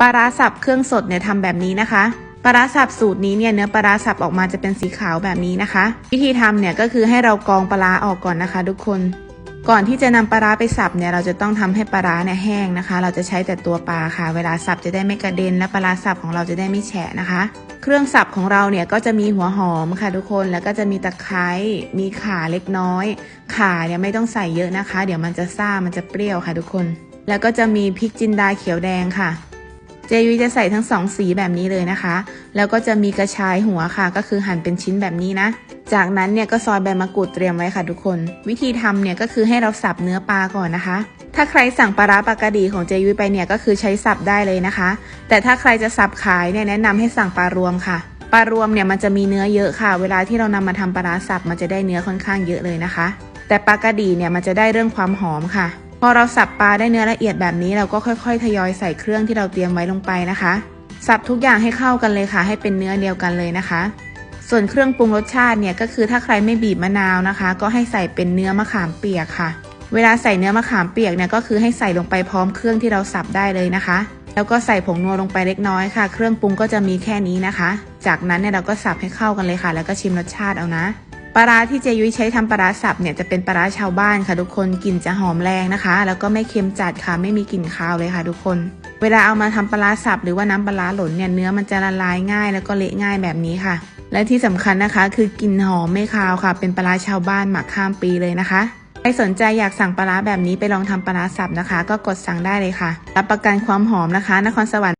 ปลาร้าสับเครื่องสดเนี่ยทำแบบนี้นะคะปลาร้าสับสูตรนี้เนี่ยเนื้อปลาร้าสับออกมาจะเป็นสีขาวแบบนี้นะคะ วิธีทำเนี่ยก็คือให้เรากรองปลาร้าออกก่อนนะคะ ทุกคน ก่อนที่จะนำปลาร้าไปสับเนี่ยเราจะต้องทำให้ปลาร้าเนี่ยแห้งนะคะ เราจะใช้แต่ตัวปลาค่ะ เวลาสับจะได้ไม่กระเด็นและปลาร้าสับของเราจะได้ไม่แฉะนะคะ เครื่องสับของเราเนี่ยก็จะมีหัวหอมค่ะ ทุกคนแล้วก็จะมีตะไคร้มีข่าเล็กน้อย ข่าเนี่ยไม่ต้องใส่เยอะนะคะ เดี๋ยวมันจะซ่ามันจะเปรี้ยวค่ะ ทุกคน แล้วก็จะมีพริกจินดาเขียวแดงค่ะ เจยุ้ยจะใส่ทั้งสองสีแบบนี้เลยนะคะ แล้วก็จะมีกระชายหัวค่ะ ก็คือหั่นเป็นชิ้นแบบนี้นะ จากนั้นเนี่ยก็ซอยใบมะกรูดเตรียมไว้ค่ะทุกคน วิธีทำเนี่ยก็คือให้เราสับเนื้อปลาก่อนนะคะ ถ้าใครสั่งปลาร้าปากระดีของเจยุ้ยไปเนี่ยก็คือใช้สับได้เลยนะคะ แต่ถ้าใครจะสับขายเนี่ยแนะนำให้สั่งปลารวมค่ะปลารวมเนี่ยมันจะมีเนื้อเยอะค่ะ เวลาที่เรานำมาทำปลาร้าสับมันจะได้เนื้อค่อนข้างเยอะเลยนะคะ แต่ปลากระดีเนี่ยมันจะได้เรื่องความหอมค่ะ อเราสับปลาได้เนื้อละเอียดแบบนี้เราก็ค่อย ๆ ทยอยใส่เครื่องที่เราเตรียมไว้ลงไปนะคะ สับทุกอย่างให้เข้ากันเลยค่ะ ให้เป็นเนื้อเดียวกันเลยนะคะ ส่วนเครื่องปรุงรสชาติเนี่ยก็คือถ้าใครไม่บีบมะนาวนะคะ ก็ให้ใส่เป็นเนื้อมะขามเปียกค่ะ เวลาใส่เนื้อมะขามเปียกเนี่ยก็คือให้ใส่ลงไปพร้อมเครื่องที่เราสับได้เลยนะคะ แล้วก็ใส่ผงนัวลงไปเล็กน้อยค่ะ เครื่องปรุงก็จะมีแค่นี้นะคะ จากนั้นเนี่ยเราก็สับให้เข้ากันเลยค่ะ แล้วก็ชิมรสชาติเอานะ ปลาร้าที่เจยุ้ยใช้ทำปลาร้าสับเนี่ยจะเป็นปลาร้าชาวบ้านค่ะทุกคนกลิ่นจะหอมแรงนะคะ แล้วก็ไม่เค็มจัดค่ะไม่มีกลิ่นคาวเลยค่ะทุกคน เวลาเอามาทำปลาร้าสับหรือว่าน้ำปลาร้าหล่นเนี่ยเนื้อมันจะละลายง่าย แล้วก็เละง่ายแบบนี้ค่ะ และที่สำคัญนะคะ คือกลิ่นหอมไม่คาวค่ะ เป็นปลาร้าชาวบ้านหมักข้ามปีเลยนะคะใครสนใจอยากสั่งปลาร้าแบบนี้ไปลองทำปลาร้าสับนะคะ ก็กดสั่งได้เลยค่ะ รับประกันความหอมนะคะ นครสวรรค์